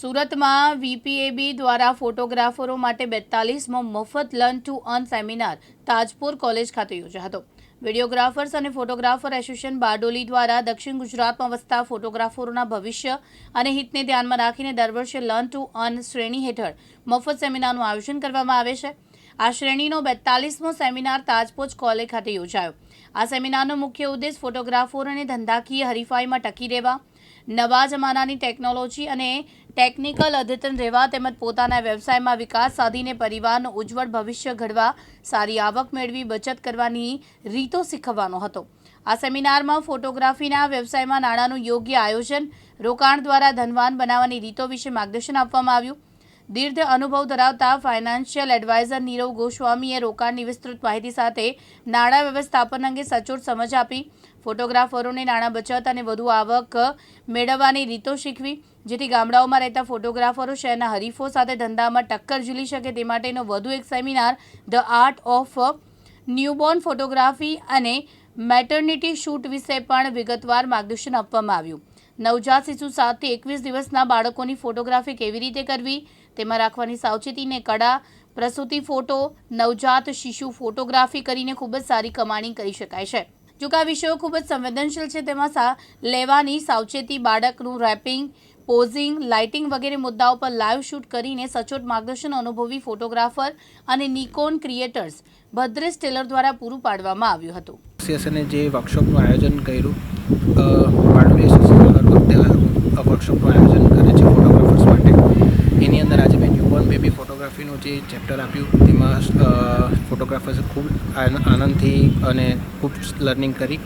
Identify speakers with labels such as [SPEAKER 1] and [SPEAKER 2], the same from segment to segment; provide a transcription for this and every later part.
[SPEAKER 1] સુરતમાં વીપીએબી દ્વારા ફોટોગ્રાફરો માટે બેતાલીસમો મફત learn to earn seminar Tajpur college ખાતે યોજાયો હતો. વિડીયોગ્રાફર્સ અને ફોટોગ્રાફર એસોસિએશન બારડોલી દ્વારા દક્ષિણ ગુજરાતમાં વસતા ફોટોગ્રાફરોના ભવિષ્ય અને હિતને ધ્યાનમાં રાખીને દર વર્ષે લર્ન ટુ અર્ન શ્રેણી હેઠળ મફત સેમિનારનું આયોજન કરવામાં આવે છે. આ શ્રેણીનો બેતાલીસમો સેમિનાર તાજપોચ કોલેજ ખાતે યોજાયો. આ સેમિનારનો મુખ્ય ઉદ્દેશ ફોટોગ્રાફરોને ધંધાકીય હરીફાઈમાં ટકી રહેવા નવા જમાનાની ટેકનોલોજી અને ટેકનિકલ અદ્યતન રહેવા તેમજ પોતાના વ્યવસાયમાં વિકાસ સાધીને પરિવારનું ઉજ્જવળ ભવિષ્ય ઘડવા સારી આવક મેળવી, બચત કરવાની રીતો શીખવવાનો હતો. આ સેમિનારમાં ફોટોગ્રાફીના વ્યવસાયમાં નાણાંનું યોગ્ય આયોજન, રોકાણ દ્વારા ધનવાન બનાવવાની રીતો વિશે માર્ગદર્શન આપવામાં આવ્યું. દીર્ઘ અનુભવ ધરાવતા ફાઇનાન્શિયલ એડવાઇઝર નીરવ ગોસ્વામીએ રોકાણની વિસ્તૃત માહિતી સાથે નાણાં વ્યવસ્થાપન અંગે સચોટ સમજ આપી. ફોટોગ્રાફરોને નાણાં બચત અને વધુ આવક મેળવવાની રીતો શીખવી, જેથી ગામડાઓમાં રહેતા ફોટોગ્રાફરો શહેરના હરીફો સાથે ધંધામાં ટક્કર ઝીલી શકે તે માટેનો વધુ એક seminar the art of newborn photography અને મેટર્નિટી શૂટ વિશે પણ વિગતવાર માર્ગદર્શન આપવામાં આવ્યું. નવજાત શિશુ સાતથી એકવીસ દિવસના બાળકોની ફોટોગ્રાફી કેવી રીતે કરવી તેમાં રાખવાની સાવચેતીને કડા પ્રસૂતિ ફોટો, નવજાત શિશુ ફોટોગ્રાફી કરીને ખૂબ જ સારી કમાણી કરી શકાય છે. જો કે આ વિષયો ખૂબ જ સંવેદનશીલ છે, તેમાં લેવાની સાવચેતી, બાળકનું રેપિંગ, પોઝિંગ, લાઇટિંગ વગેરે મુદ્દાઓ પર લાઈવ શૂટ કરીને સચોટ માર્ગદર્શન અનુભવી ફોટોગ્રાફર અને નિકોન ક્રિએટર્સ ભદ્રેશ ટેલર દ્વારા પૂરું પાડવામાં આવ્યું હતું.
[SPEAKER 2] જે વર્કશોપનું આયોજન કર્યું વર્કશોપનું આયોજન કરે છે ફોટોગ્રાફર્સ માટે એની અંદર આજે મેં ન્યૂબોર્ન બેબી ફોટોગ્રાફીનું જે ચેપ્ટર આપ્યું, તેમાં ફોટોગ્રાફર્સે ખૂબ આનંદથી અને ખૂબ લર્નિંગ કરી.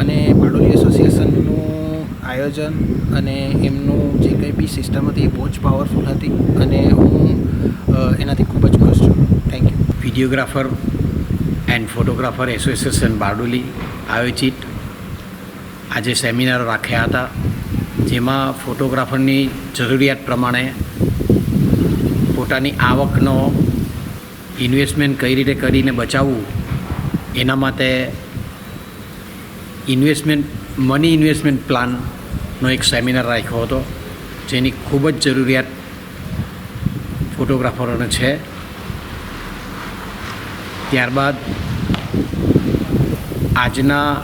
[SPEAKER 2] અને બારડોલી એસોસિએશનનું આયોજન અને એમનું જે કંઈ બી સિસ્ટમ હતી એ બહુ જ પાવરફુલ હતી અને હું એનાથી ખૂબ જ ખુશ છું. Thank you
[SPEAKER 3] videographer and photographer association Bardoli આયોજિત આજે સેમિનાર રાખ્યા હતા, જેમાં ફોટોગ્રાફરની જરૂરિયાત પ્રમાણે પોતાની આવકનો ઇન્વેસ્ટમેન્ટ કઈ રીતે કરીને બચાવવું, એના માટે ઇન્વેસ્ટમેન્ટ મની ઇન્વેસ્ટમેન્ટ પ્લાનનો એક સેમિનાર રાખ્યો હતો, જેની ખૂબ જ જરૂરિયાત ફોટોગ્રાફરોને છે. ત્યારબાદ આજના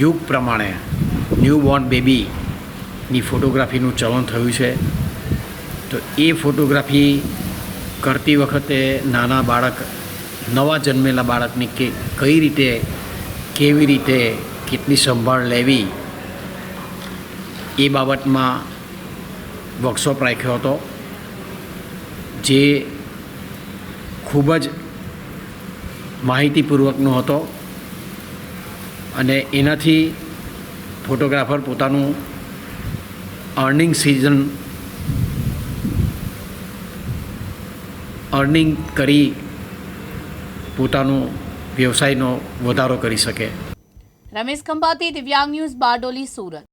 [SPEAKER 3] યુગ પ્રમાણે ન્યૂ બોર્ન બેબીની ફોટોગ્રાફીનું ચલણ થયું છે. તો એ ફોટોગ્રાફી કરતી વખતે નાના બાળક, નવા જન્મેલા બાળકની કે કઈ રીતે, કેવી રીતે, કેટલી સંભાળ લેવી, એ બાબતમાં વર્કશોપ રાખ્યો હતો, જે ખૂબ જ માહિતીપૂર્વકનો હતો અને એનાથી ફોટોગ્રાફર પોતાનું અર્નિંગ સિઝન અર્નિંગ કરી પોતાનું વ્યવસાયનો વધારો કરી શકે.
[SPEAKER 1] રમેશ ખંભાતી દિવ્યાંગ ન્યૂઝ બારડોલી સુરત.